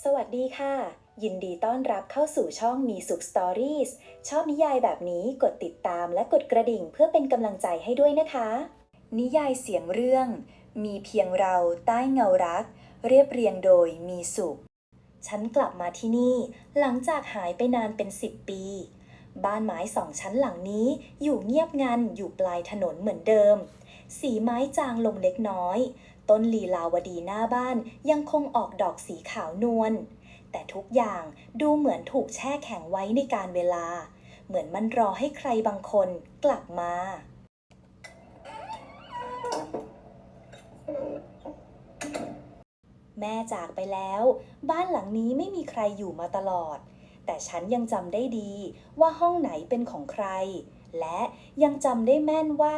สวัสดีค่ะ ยินดีต้อนรับเข้าสู่ช่องมีสุขสตอรี่ชอบนิยายแบบนี้กดติดตามและกดกระดิ่งเพื่อเป็นกำลังใจให้ด้วยนะคะ นิยายเสียงเรื่อง มีเพียงเราใต้เงารัก เรียบเรียงโดยมีสุข ฉันกลับมาที่นี่ หลังจากหายไปนานเป็นสิบปี บ้านไม้สองชั้นหลังนี้อยู่เงียบงันอยู่ปลายถนนเหมือนเดิม สีไม้จางลงเล็กน้อย ต้นลีลาวดีหน้าบ้านยังคงออกดอกสีขาวนวล แต่ทุกอย่างดูเหมือนถูกแช่แข็งไว้ในการเวลา เหมือนมันรอให้ใครบางคนกลับมา แม่จากไปแล้ว บ้านหลังนี้ไม่มีใครอยู่มาตลอด แต่ฉันยังจำได้ดีว่าห้องไหนเป็นของใคร และยังจำได้แม่นว่า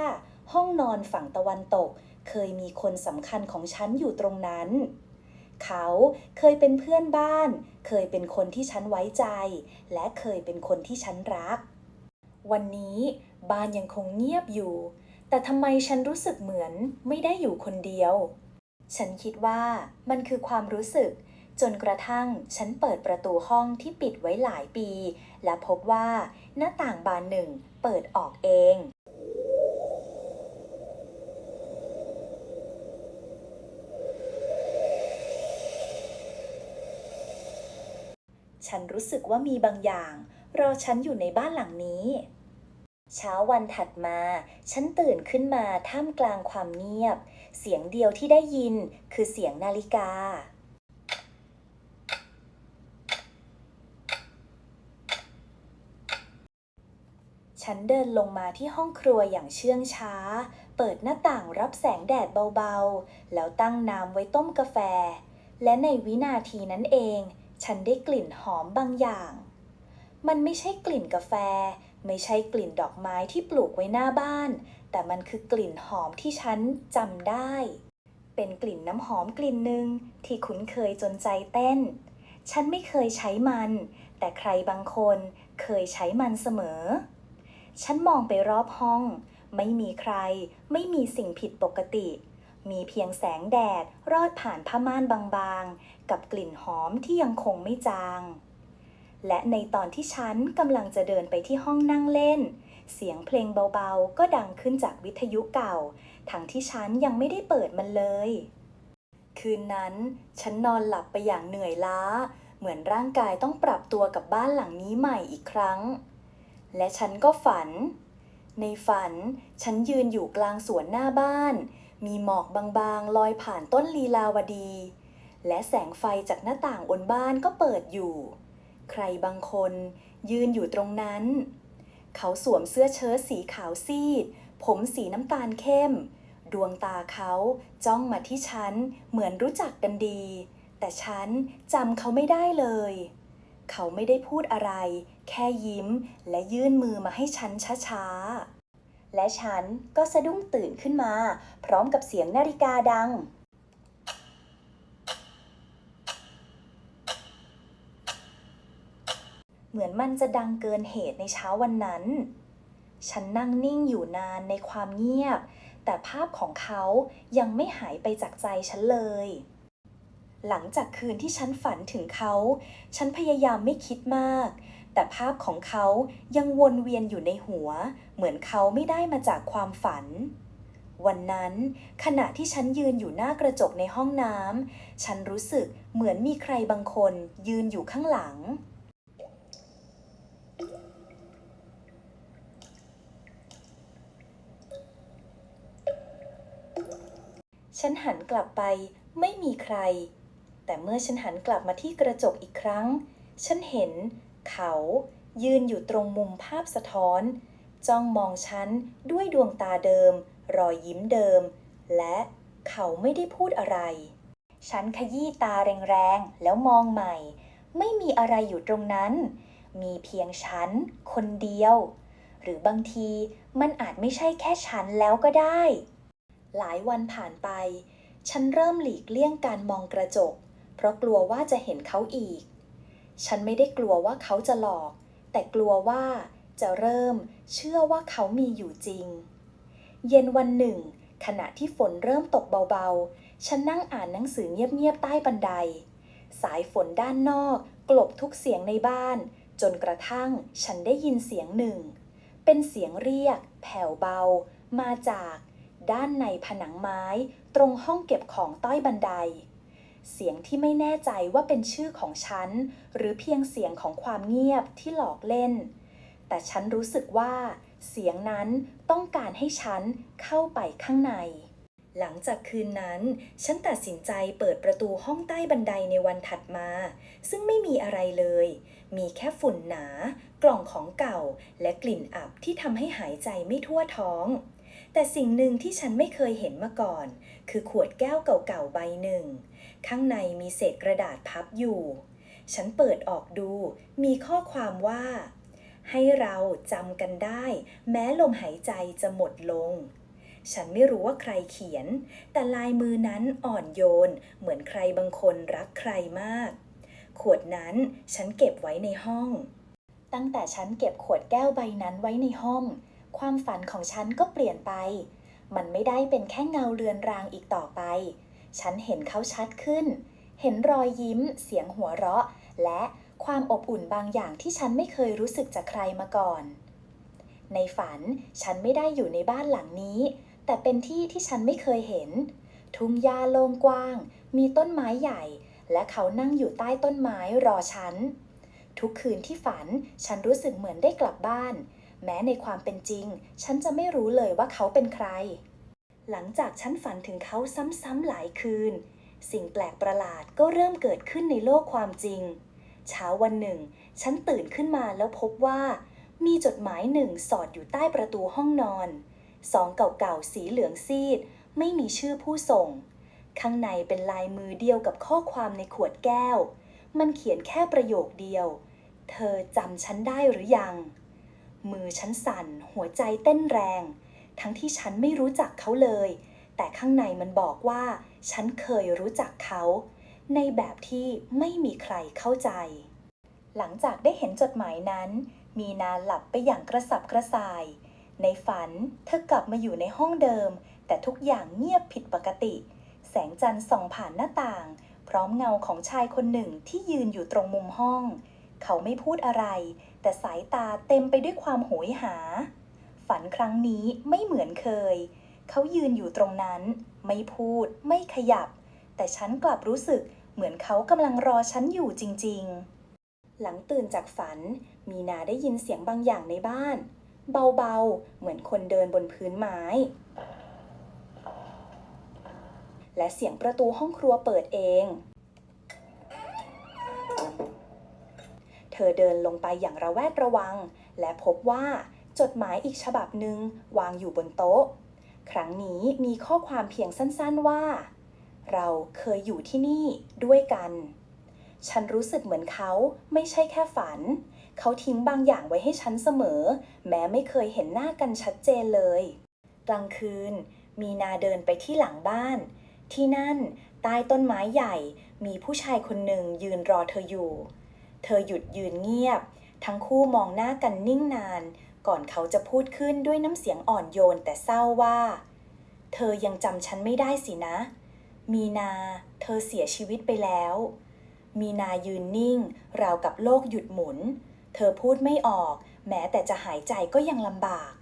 ห้องนอนฝั่งตะวันตก เคยมีคนสำคัญของฉันอยู่ตรงนั้น เขาเคยเป็นเพื่อนบ้าน เคยเป็นคนที่ฉันไว้ใจ และเคยเป็นคนที่ฉันรัก วันนี้บ้านยังคงเงียบอยู่ แต่ทำไมฉันรู้สึกเหมือนไม่ได้อยู่คนเดียว ฉันคิดว่ามันคือความรู้สึกจนกระทั่งฉันเปิดประตูห้องที่ปิดไว้หลายปี และพบว่าหน้าต่างบานหนึ่งเปิดออกเอง ฉันรู้สึกว่ามีบางอย่าง รอฉันอยู่ในบ้านหลังนี้ เช้าวันถัดมา ฉันตื่นขึ้นมาท่ามกลางความเงียบ เสียงเดียวที่ได้ยินคือเสียงนาฬิกา ฉันเดินลงมาที่ห้องครัวอย่างเชื่องช้า เปิดหน้าต่างรับแสงแดดเบาๆ แล้วตั้งน้ำไว้ต้มกาแฟ และในวินาทีนั้นเอง ฉันได้กลิ่นหอมบางอย่าง มันไม่ใช่กลิ่นกาแฟ ไม่ใช่กลิ่นดอกไม้ที่ปลูกไว้หน้าบ้าน แต่มันคือกลิ่นหอมที่ฉันจำได้ เป็นกลิ่นน้ำหอมกลิ่นหนึ่งที่คุ้นเคยจนใจเต้น ฉันไม่เคยใช้มัน แต่ใครบางคนเคยใช้มันเสมอ ฉันมองไปรอบห้อง ไม่มีใคร ไม่มีสิ่งผิดปกติมีเพียงแสงแดดรอดผ่านผ้าม่านบางๆ กับกลิ่นหอมที่ยังคงไม่จาง และในตอนที่ฉันกำลังจะเดินไปที่ห้องนั่งเล่น เสียงเพลงเบาๆ ก็ดังขึ้นจากวิทยุเก่า ทั้งที่ฉันยังไม่ได้เปิดมันเลย คืนนั้นฉันนอนหลับไปอย่างเหนื่อยล้า เหมือนร่างกายต้องปรับตัวกับบ้านหลังนี้ใหม่อีกครั้ง และฉันก็ฝัน ในฝันฉันยืนอยู่กลางสวนหน้าบ้าน มีหมอกบางๆ ลอยผ่านต้นลีลาวดี และแสงไฟจากหน้าต่างบนบ้านก็เปิดอยู่ ใครบางคนยืนอยู่ตรงนั้น เขาสวมเสื้อเชิ้ตสีขาวซีด ผมสีน้ำตาลเข้ม ดวงตาเขาจ้องมาที่ฉันเหมือนรู้จักกันดี แต่ฉันจำเขาไม่ได้เลย เขาไม่ได้พูดอะไร แค่ยิ้มและยื่นมือมาให้ฉันช้าๆและฉันก็สะดุ้งตื่นขึ้นมา พร้อมกับเสียงนาฬิกาดัง เหมือนมันจะดังเกินเหตุในเช้าวันนั้น ฉันนั่งนิ่งอยู่นานในความเงียบ แต่ภาพของเขายังไม่หายไปจากใจฉันเลย หลังจากคืนที่ฉันฝันถึงเขา ฉันพยายามไม่คิดมาก แต่ภาพของเขายังวนเวียนอยู่ในหัว เหมือนเขาไม่ได้มาจากความฝันวันนั้นขณะที่ฉันยืนอยู่หน้ากระจกในห้องน้ำฉันรู้สึกเหมือนมีใครบางคนยืนอยู่ข้างหลัง ฉันหันกลับไปไม่มีใคร แต่เมื่อฉันหันกลับมาที่กระจกอีกครั้ง ฉันเห็น เขายืนอยู่ตรงมุมภาพสะท้อน จ้องมองฉันด้วยดวงตาเดิม รอยยิ้มเดิม และเขาไม่ได้พูดอะไร ฉันขยี้ตาแรงๆ แล้วมองใหม่ ไม่มีอะไรอยู่ตรงนั้น มีเพียงฉัน คนเดียว หรือบางทีมันอาจไม่ใช่แค่ฉันแล้วก็ได้ หลายวันผ่านไป ฉันเริ่มหลีกเลี่ยงการมองกระจก เพราะกลัวว่าจะเห็นเขาอีก ฉันไม่ได้กลัวว่าเขาจะหลอก แต่กลัวว่าจะเริ่มเชื่อว่าเขามีอยู่จริง เย็นวันหนึ่ง ขณะที่ฝนเริ่มตกเบาๆ ฉันนั่งอ่านหนังสือเงียบๆใต้บันได สายฝนด้านนอกกลบทุกเสียงในบ้าน จนกระทั่งฉันได้ยินเสียงหนึ่ง เป็นเสียงเรียก แผ่วเบา มาจาก ด้านในผนังไม้ ตรงห้องเก็บของใต้บันได เสียงที่ไม่แน่ใจว่าเป็นชื่อของฉัน หรือเพียงเสียงของความเงียบที่หลอกเล่น แต่ฉันรู้สึกว่า เสียงนั้นต้องการให้ฉันเข้าไปข้างใน หลังจากคืนนั้น ฉันตัดสินใจเปิดประตูห้องใต้บันไดในวันถัดมา ซึ่งไม่มีอะไรเลย มีแค่ฝุ่นหนา กล่องของเก่า และกลิ่นอับที่ทำให้หายใจไม่ทั่วท้อง แต่สิ่งหนึ่งที่ฉันไม่เคยเห็นมาก่อน คือขวดแก้วเก่าๆใบหนึ่ง ข้างในมีเศษกระดาษพับอยู่ ฉันเปิดออกดู มีข้อความว่า ให้เราจำกันได้ แม้ลมหายใจจะหมดลง ฉันไม่รู้ว่าใครเขียน แต่ลายมือนั้นอ่อนโยน เหมือนใครบางคนรักใครมาก ขวดนั้นฉันเก็บไว้ในห้อง ตั้งแต่ฉันเก็บขวดแก้วใบนั้นไว้ในห้อง ความฝันของฉันก็เปลี่ยนไป มันไม่ได้เป็นแค่เงาเรือนรางอีกต่อไป ฉันเห็นเขาชัดขึ้น เห็นรอยยิ้ม เสียงหัวเราะ และความอบอุ่นบางอย่างที่ฉันไม่เคยรู้สึกจากใครมาก่อน ในฝันฉันไม่ได้อยู่ในบ้านหลังนี้ แต่เป็นที่ที่ฉันไม่เคยเห็น ทุ่งหญ้าโล่งกว้าง มีต้นไม้ใหญ่ และเขานั่งอยู่ใต้ต้นไม้รอฉัน ทุกคืนที่ฝันฉันรู้สึกเหมือนได้กลับบ้าน แม้ในความเป็นจริง ฉันจะไม่รู้เลยว่าเขาเป็นใคร หลังจากฉันฝันถึงเขาซ้ำๆหลายคืน สิ่งแปลกประหลาดก็เริ่มเกิดขึ้นในโลกความจริง เช้าวันหนึ่ง ฉันตื่นขึ้นมาแล้วพบว่า มีจดหมายหนึ่งสอดอยู่ใต้ประตูห้องนอนสองเก่าๆสีเหลืองซีด ไม่มีชื่อผู้ส่ง ข้างในเป็นลายมือเดียวกับข้อความในขวดแก้ว มันเขียนแค่ประโยคเดียว เธอจำฉันได้หรือยัง มือฉันสั่น หัวใจเต้นแรง ทั้งที่ฉันไม่รู้จักเขาเลย แต่ข้างในมันบอกว่า ฉันเคยรู้จักเขา ในแบบที่ไม่มีใครเข้าใจ หลังจากได้เห็นจดหมายนั้น มีนาหลับไปอย่างกระสับกระส่าย ในฝันเธอกลับมาอยู่ในห้องเดิม แต่ทุกอย่างเงียบผิดปกติ แสงจันทร์ส่องผ่านหน้าต่าง พร้อมเงาของชายคนหนึ่งที่ยืนอยู่ตรงมุมห้อง เขาไม่พูดอะไร แต่สายตาเต็มไปด้วยความโหยหา ฝันครั้งนี้ไม่เหมือนเคย เขายืนอยู่ตรงนั้น ไม่พูด ไม่ขยับ แต่ฉันกลับรู้สึกเหมือนเขากำลังรอฉันอยู่จริง ๆ หลังตื่นจากฝัน มีนาได้ยินเสียงบางอย่างในบ้าน เบาๆ เหมือนคนเดินบนพื้นไม้ และเสียงประตูห้องครัวเปิดเอง เธอเดินลงไปอย่างระแวดระวัง และพบว่าจดหมายอีกฉบับหนึ่งวางอยู่บนโต๊ะ ครั้งนี้มีข้อความเพียงสั้นๆว่า เราเคยอยู่ที่นี่ด้วยกัน ฉันรู้สึกเหมือนเขาไม่ใช่แค่ฝัน เขาทิ้งบางอย่างไว้ให้ฉันเสมอ แม้ไม่เคยเห็นหน้ากันชัดเจนเลย กลางคืน มีนาเดินไปที่หลังบ้าน ที่นั่นใต้ต้นไม้ใหญ่มีผู้ชายคนหนึ่งยืนรอเธออยู่ เธอหยุดยืนเงียบ ทั้งคู่มองหน้ากันนิ่งนาน ก่อนเขาจะพูดขึ้นด้วยน้ำเสียงอ่อนโยนแต่เศร้าว่า เธอยังจำฉันไม่ได้สินะ มีนา เธอเสียชีวิตไปแล้ว มีนายืนนิ่ง ราวกับโลกหยุดหมุน เธอพูดไม่ออก แม้แต่จะหายใจก็ยังลำบาก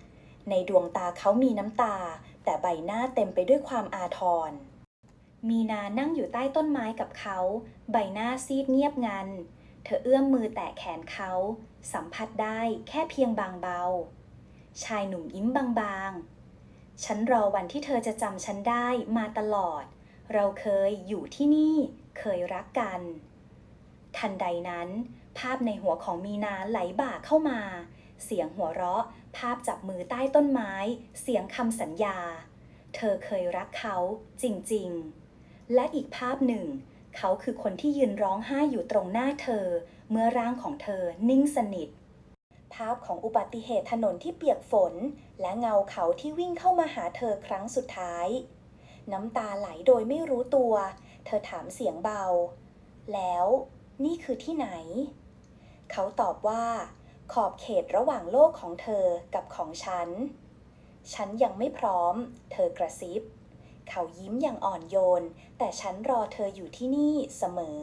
ในดวงตาเขามีน้ำตา แต่ใบหน้าเต็มไปด้วยความอาทรมีนานั่งอยู่ใต้ต้นไม้กับเขา ใบหน้าซีดเงียบงัน เธอเอื้อมมือแตะแขนเขา สัมผัสได้แค่เพียงบางเบา ชายหนุ่มยิ้มบางๆ ฉันรอวันที่เธอจะจำฉันได้มาตลอด เราเคยอยู่ที่นี่เคยรักกัน ทันใดนั้น ภาพในหัวของมีนาไหลบ่าเข้ามา เสียงหัวเราะ ภาพจับมือใต้ต้นไม้ เสียงคำสัญญา เธอเคยรักเขาจริงๆ และอีกภาพหนึ่ง เขาคือคนที่ยืนร้องไห้อยู่ตรงหน้าเธอ เมื่อร่างของเธอนิ่งสนิท ภาพของอุบัติเหตุถนนที่เปียกฝน และเงาเขาที่วิ่งเข้ามาหาเธอครั้งสุดท้าย น้ำตาไหลโดยไม่รู้ตัว เธอถามเสียงเบา แล้วนี่คือที่ไหน เขาตอบว่า ขอบเขตระหว่างโลกของเธอกับของฉัน ฉันยังไม่พร้อม เธอกระซิบ เขายิ้มอย่างอ่อนโยน แต่ฉันรอเธออยู่ที่นี่เสมอ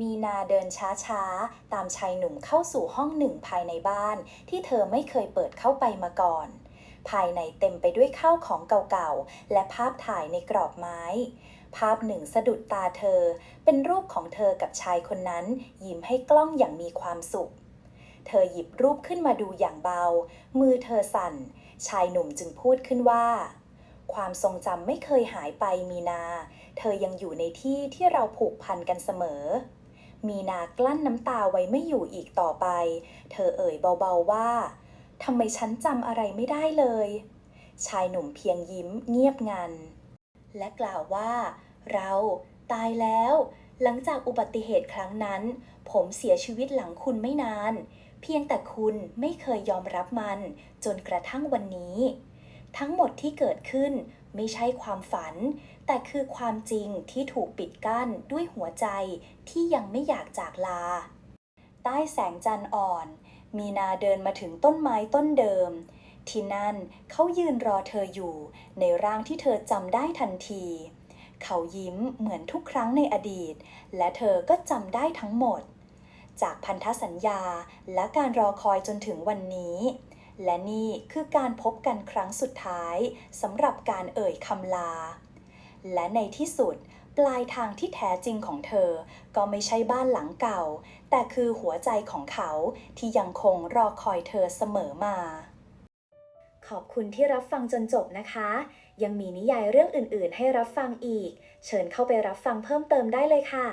มีนาเดินช้าๆ ตามชายหนุ่มเข้าสู่ห้องหนึ่งภายในบ้าน ที่เธอไม่เคยเปิดเข้าไปมาก่อน ภายในเต็มไปด้วยข้าวของเก่าๆ และภาพถ่ายในกรอบไม้ ภาพหนึ่งสะดุดตาเธอ เป็นรูปของเธอกับชายคนนั้น ยิ้มให้กล้องอย่างมีความสุข เธอหยิบรูปขึ้นมาดูอย่างเบา มือเธอสั่น ชายหนุ่มจึงพูดขึ้นว่า ความทรงจำไม่เคยหายไปมีนา เธอยังอยู่ในที่ที่เราผูกพันกันเสมอ มีนากลั้นน้ำตาไว้ไม่อยู่อีกต่อไป เธอเอ่ยเบาๆว่าทำไมฉันจำอะไรไม่ได้เลย ชายหนุ่มเพียงยิ้มเงียบงัน และกล่าวว่า เราตายแล้ว หลังจากอุบัติเหตุครั้งนั้น ผมเสียชีวิตหลังคุณไม่นาน เพียงแต่คุณไม่เคยยอมรับมัน จนกระทั่งวันนี้ ทั้งหมดที่เกิดขึ้นไม่ใช่ความฝัน แต่คือความจริงที่ถูกปิดกั้นด้วยหัวใจที่ยังไม่อยากจากลา ใต้แสงจันทร์อ่อน มีนาเดินมาถึงต้นไม้ต้นเดิม ที่นั่นเขายืนรอเธออยู่ ในร่างที่เธอจำได้ทันที เขายิ้มเหมือนทุกครั้งในอดีต และเธอก็จำได้ทั้งหมด จากพันธสัญญาและการรอคอยจนถึงวันนี้ และนี่คือการพบกันครั้งสุดท้ายสำหรับการเอ่ยคำลา และในที่สุด ปลายทางที่แท้จริงของเธอ ก็ไม่ใช่บ้านหลังเก่า แต่คือหัวใจของเขาที่ยังคงรอคอยเธอเสมอมา ขอบคุณที่รับฟังจนจบนะคะ ยังมีนิยายเรื่องอื่น ๆ ให้รับฟังอีก เชิญเข้าไปรับฟังเพิ่มเติมได้เลยค่ะ